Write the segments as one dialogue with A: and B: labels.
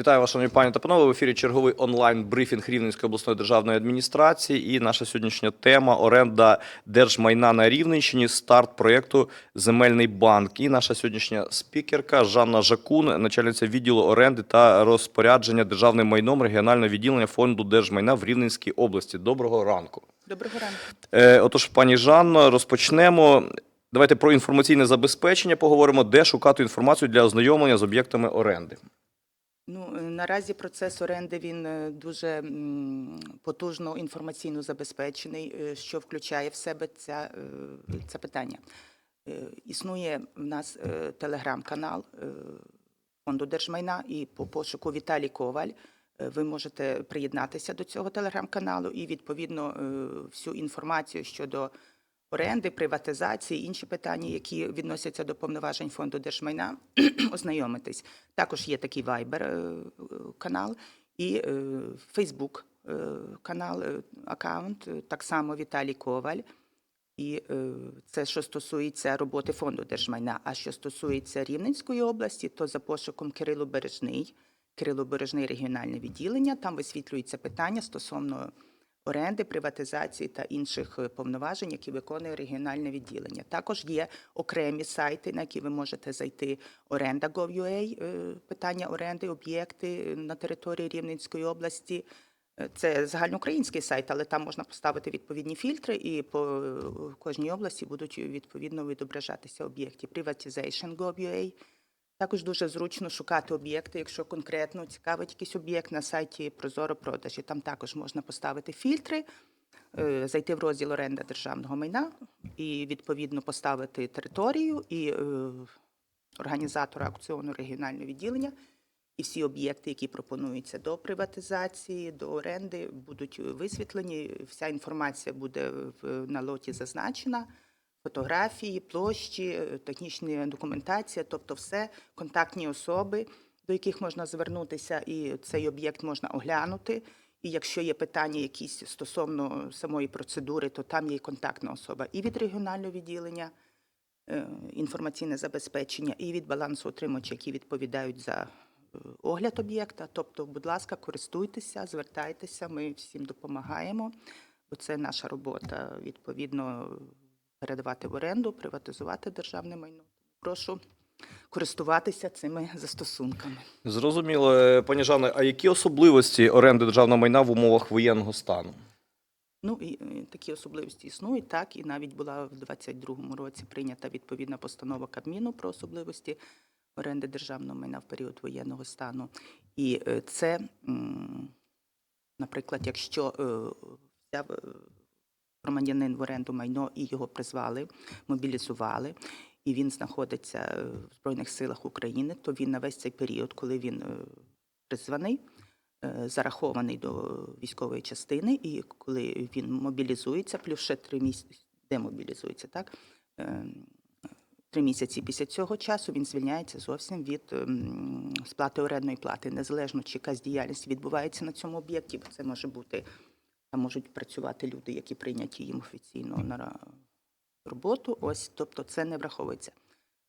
A: Вітаю вас, шановні пані та панове. В ефірі черговий онлайн-брифінг Рівненської обласної державної адміністрації. І наша сьогоднішня тема оренда держмайна на Рівненщині, старт проєкту Земельний банк. І наша сьогоднішня спікерка Жанна Жакун, начальниця відділу оренди та розпорядження державним майном регіонального відділення фонду держмайна в Рівненській області. Доброго ранку.
B: Доброго ранку.
A: Е, Отож, пані Жанно, розпочнемо. Давайте про інформаційне забезпечення поговоримо, де шукати інформацію для ознайомлення з об'єктами оренди.
B: Ну е, наразі процес оренди він е, дуже потужно інформаційно забезпечений, е, що включає в себе ця, це питання. Існує в нас телеграм-канал фонду держмайна, і по пошуку Віталій Коваль. Ви можете приєднатися до цього телеграм-каналу і відповідно всю інформацію щодо оренди, приватизації, інші питання, які відносяться до повноважень фонду держмайна, ознайомитись. Також є такий Viber е, канал і е, Facebook е, канал, аккаунт, так само Віталій Коваль. І це що стосується роботи фонду держмайна. А що стосується Рівненської області, то за пошуком Кирило Бережний, Кирило Бережний регіональне відділення, там висвітлюється питання стосовно оренди, приватизації та інших е, повноважень, які виконує регіональне відділення. Також є окремі сайти, на які ви можете зайти оренда.gov.ua, е, питання оренди, об'єкти на території Рівненської області. Е, Це загальноукраїнський сайт, але там можна поставити відповідні фільтри, і по е, кожній області будуть відповідно відображатися об'єкти. Privatization.gov.ua. Також дуже зручно шукати об'єкти, якщо конкретно цікавить якийсь об'єкт на сайті Прозоро продажі. Там також можна поставити фільтри, е, зайти в розділ оренда державного майна і відповідно поставити територію і е, організатора аукціону регіонального відділення. І всі об'єкти, які пропонуються до приватизації, до оренди, будуть висвітлені. Вся інформація буде в- на лоті зазначена. Фотографії, площі, е, технічна документація, тобто все контактні особи, до яких можна звернутися, і цей об'єкт можна оглянути. І якщо є питання якісь стосовно самої процедури, то там є контактна особа і від регіонального відділення, е, інформаційне забезпечення, і від балансоутримувачів, які відповідають за е, огляд об'єкта. Тобто, будь ласка, користуйтеся, звертайтеся, ми всім допомагаємо, бо це наша робота відповідно передавати в оренду, приватизувати державне майно. Прошу користуватися цими застосунками.
A: Зрозуміло, Е, пані Жанно, а які особливості оренди державного майна в умовах воєнного стану?
B: Ну і е, такі особливості існують, так і навіть була в 22-му році прийнята відповідна постанова Кабміну про особливості оренди державного майна в період воєнного стану. І е, це, наприклад, якщо взяв е, громадянин в оренду майно і його призвали, мобілізували, і він знаходиться е, в Збройних силах України, то він на весь цей період, коли він е, призваний, е, зарахований до військової частини, і коли він мобілізується, плюс ще три місяці демобілізується, так? Три місяці після цього часу він звільняється зовсім від ем, сплати орендної плати, незалежно чи якась діяльність відбувається на цьому об'єкті, бо це може бути, там можуть працювати люди, які прийняті їм офіційно на роботу. Ось, тобто це не враховується.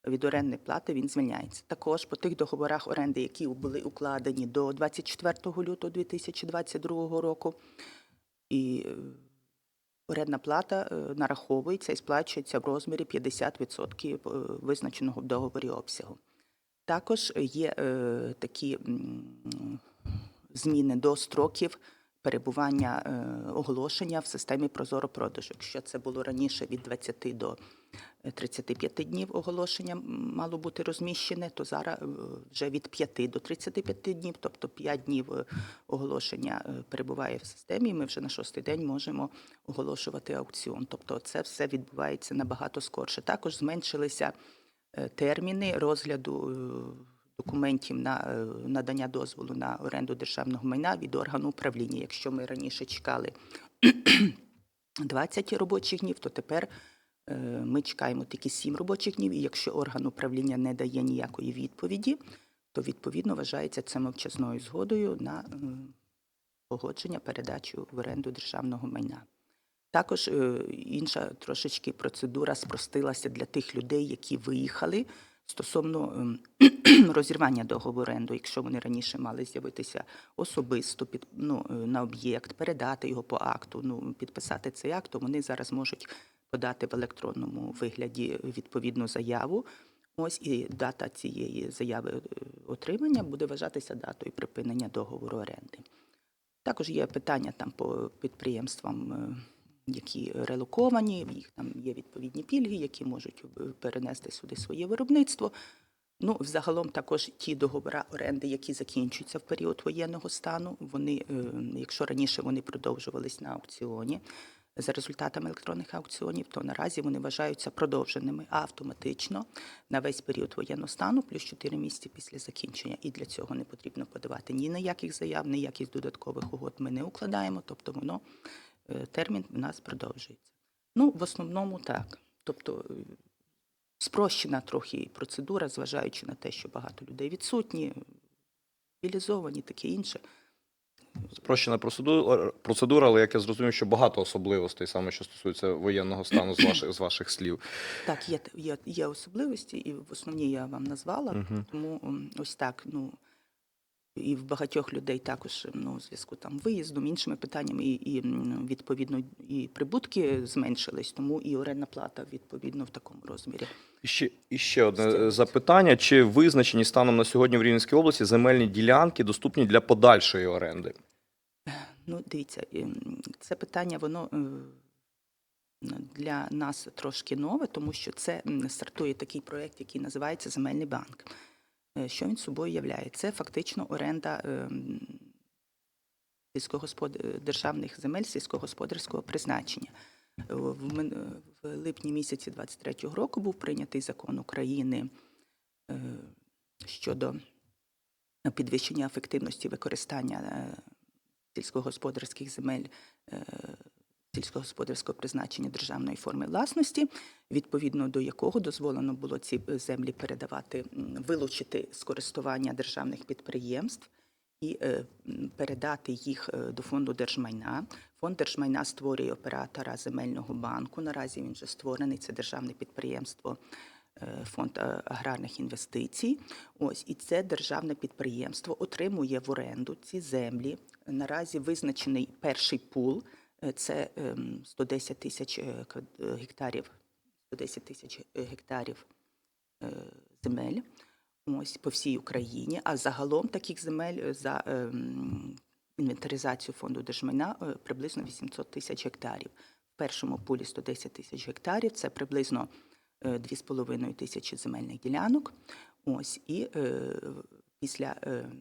B: Від орендної плати він звільняється. Також по тих договорах оренди, які були укладені до 24 лютого 2022 року, і е, орендна плата е, нараховується і сплачується в розмірі 50% е, визначеного в договорі обсягу. Також є такі зміни до строків перебування е, оголошення в системі Прозоро продажу. Якщо це було раніше від 20 до е, 35 днів оголошення мало бути розміщене, то зараз е, вже від 5 до 35 днів, тобто 5 днів е, оголошення е, перебуває в системі. і Ми вже на шостий день можемо оголошувати аукціон. Тобто це все відбувається набагато скорше. Також зменшилися е, терміни розгляду е, документів на е, надання дозволу на оренду державного майна від органу управління. Якщо ми раніше чекали 20 робочих днів, то тепер е, ми чекаємо тільки 7 робочих днів. І якщо орган управління не дає ніякої відповіді, то відповідно вважається це мовчазною згодою на е, погодження передачу в оренду державного майна. Також інша трошечки процедура спростилася для тих людей, які виїхали стосовно ем, розірвання договору оренду, якщо вони раніше мали з'явитися особисто під, ну, е, на об'єкт, передати його по акту, ну, підписати цей акт, то вони зараз можуть подати в електронному вигляді відповідну заяву. Ось і дата цієї заяви е, отримання буде вважатися датою припинення договору оренди. Також є питання там по підприємствам, е, які релоковані, в їх там є відповідні пільги, які можуть перенести сюди своє виробництво. Ну, взагалом також ті договори оренди, які закінчуються в період воєнного стану, вони, е, якщо раніше вони продовжувались на аукціоні за результатами електронних аукціонів, то наразі вони вважаються продовженими автоматично на весь період воєнного стану, плюс 4 місяці після закінчення. І для цього не потрібно подавати ні ніяких заяв, ніяких додаткових угод ми не укладаємо, тобто воно е, термін в нас продовжується. Ну, в основному так. Тобто е, спрощена трохи процедура, зважаючи на те, що багато людей відсутні, мобілізовані, таке інше.
A: Спрощена процедура, процедура, але як я зрозумів, що багато особливостей, саме що стосується воєнного стану з ваших, з ваших слів.
B: Так, є, є, є особливості, і в основній я вам назвала,
A: угу.
B: тому ось так, ну. І в багатьох людей також ну, у зв'язку там виїздом, іншими питаннями, і, і відповідно і прибутки зменшились, тому і орендна плата відповідно в такому розмірі.
A: І ще, і ще одне е, запитання: чи визначені станом на сьогодні в Рівненській області земельні ділянки доступні для подальшої оренди?
B: Ну, дивіться, це питання, воно е, для нас трошки нове, тому що це стартує такий проєкт, який називається Земельний банк. Е, Що він собою являє? Це фактично оренда ем, державних земель сільськогосподарського призначення. Е, В, липні місяці 23-го року був прийнятий закон України е, щодо підвищення ефективності використання е, сільськогосподарських земель е, сільськогосподарського призначення державної форми власності, відповідно до якого дозволено було ці е, землі передавати, вилучити з користування державних підприємств і е, передати їх е, до фонду держмайна. Фонд держмайна створює оператора земельного банку. Наразі він вже створений. Це державне підприємство. Фонд аграрних інвестицій. Ось і це державне підприємство отримує в оренду ці землі. Наразі визначений перший пул це ем, 110 тисяч е, е, гектарів, 110 тисяч е, гектарів е, земель. Ось по всій Україні. А загалом таких земель е, за ем, інвентаризацію фонду держмайна е, приблизно 800 тисяч гектарів. В першому пулі 110 тисяч гектарів це приблизно е, 2,5 тисячі земельних ділянок. Ось і е, після е,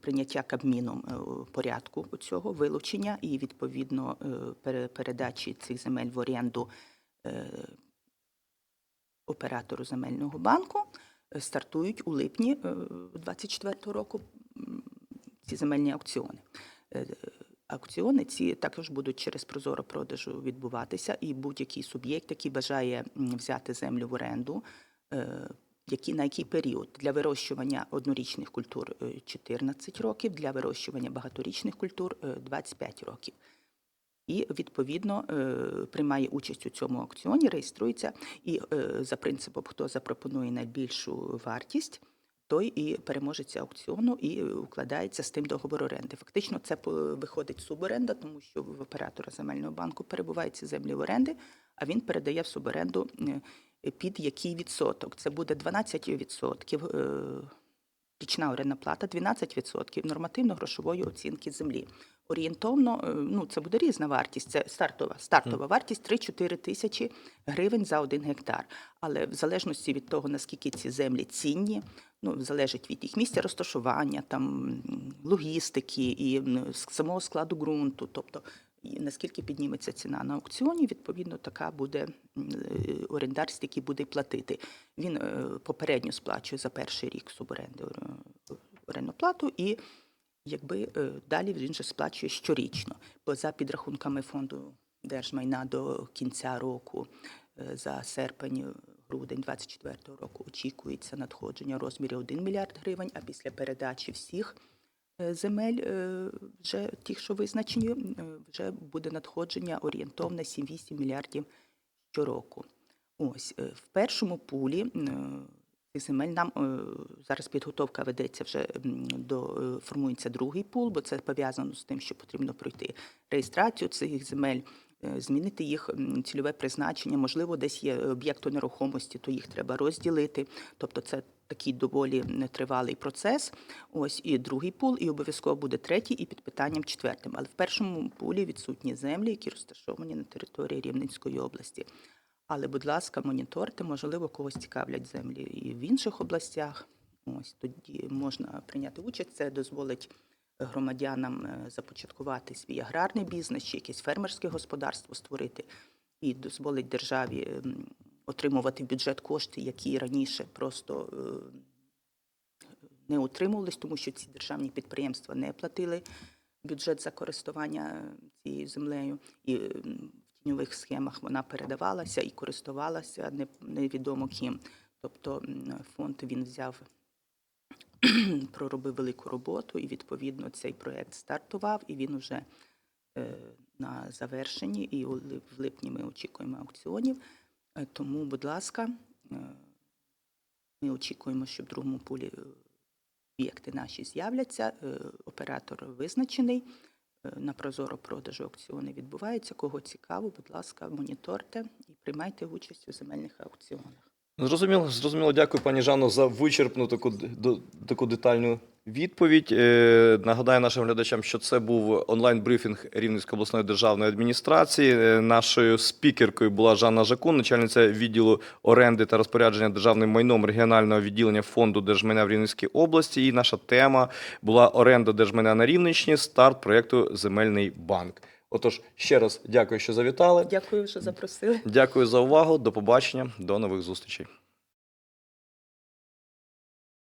B: прийняття Кабміном е, порядку цього вилучення і відповідно е, передачі цих земель в оренду е, оператору земельного банку стартують у липні 2024 року ці земельні аукціони. Аукціони ці також будуть через прозоро продажу відбуватися, і будь-який суб'єкт, який бажає взяти землю в оренду, які, на який період для вирощування однорічних культур е, 14 років, для вирощування багаторічних культур е, 25 років. І відповідно е, приймає участь у цьому аукціоні, реєструється і е, за принципом, хто запропонує найбільшу вартість, той і переможець аукціону і укладається з тим договор оренди. Фактично, це виходить суборенда, тому що в оператора земельного банку перебувають ці землі в оренди, а він передає в суборенду е, під який відсоток. Це буде 12% е, річна орендна плата, 12% нормативно-грошової оцінки землі. Орієнтовно, е, ну це буде різна вартість. Це стартова стартова вартість 3-4 тисячі гривень за один гектар. Але в залежності від того, наскільки ці землі цінні, ну залежить від їх місця розташування, там логістики і самого складу ґрунту, тобто наскільки підніметься ціна на аукціоні, відповідно, така буде е, орендар, який буде платити. Він е, попередньо сплачує за перший рік суборенди е, орендну плату і якби далі він же сплачує щорічно. Бо за підрахунками фонду держмайна до кінця року, за серпень, грудень 24 року очікується надходження у розмірі 1 мільярд гривень, а після передачі всіх земель, е, вже тих, що визначені, е, вже буде надходження орієнтовно 7-8 мільярдів щороку. Ось е, в першому пулі е, цих земель. Нам е, зараз підготовка ведеться вже до е, формується другий пул, бо це пов'язано з тим, що потрібно пройти реєстрацію цих земель, е, змінити їх цільове призначення. Можливо, десь є об'єкти нерухомості, то їх треба розділити. Тобто, це такий доволі тривалий процес. Ось і другий пул, і обов'язково буде третій, і під питанням четвертим. Але в першому пулі відсутні землі, які розташовані на території Рівненської області. Але, будь ласка, моніторте, можливо, когось цікавлять землі і в інших областях. Ось тоді можна прийняти участь. Це дозволить громадянам е, започаткувати свій аграрний бізнес чи якесь фермерське господарство створити, і дозволить державі ем, отримувати в бюджет кошти, які раніше просто е, не утримувались, тому що ці державні підприємства не платили бюджет за користування е, цією землею. І е, в тіньових схемах вона передавалася і користувалася невідомо ким. Тобто фонд він взяв, проробив велику роботу, і відповідно цей проект стартував, і він вже е, на завершенні. І в липні ми очікуємо аукціонів. Е, Тому, будь ласка, е, ми очікуємо, що в другому пулі е, об'єкти наші з'являться. Оператор визначений. На прозоро продажу аукціони відбуваються. Кого цікаво, будь ласка, моніторте і приймайте участь у земельних аукціонах.
A: Зрозуміло, зрозуміло. Дякую, пані Жанно, за вичерпну таку, таку детальну відповідь. Е, нагадаю нашим глядачам, що це був онлайн-брифінг Рівненської обласної державної адміністрації. Е, нашою спікеркою була Жанна Жакун, начальниця відділу оренди та розпорядження державним майном регіонального відділення фонду держмайна в Рівненській області. І наша тема була оренда держмайна на Рівненщині, старт проєкту Земельний банк. Отож, ще раз дякую, що завітали.
B: Дякую, що запросили.
A: Дякую за увагу. До побачення, до нових зустрічей.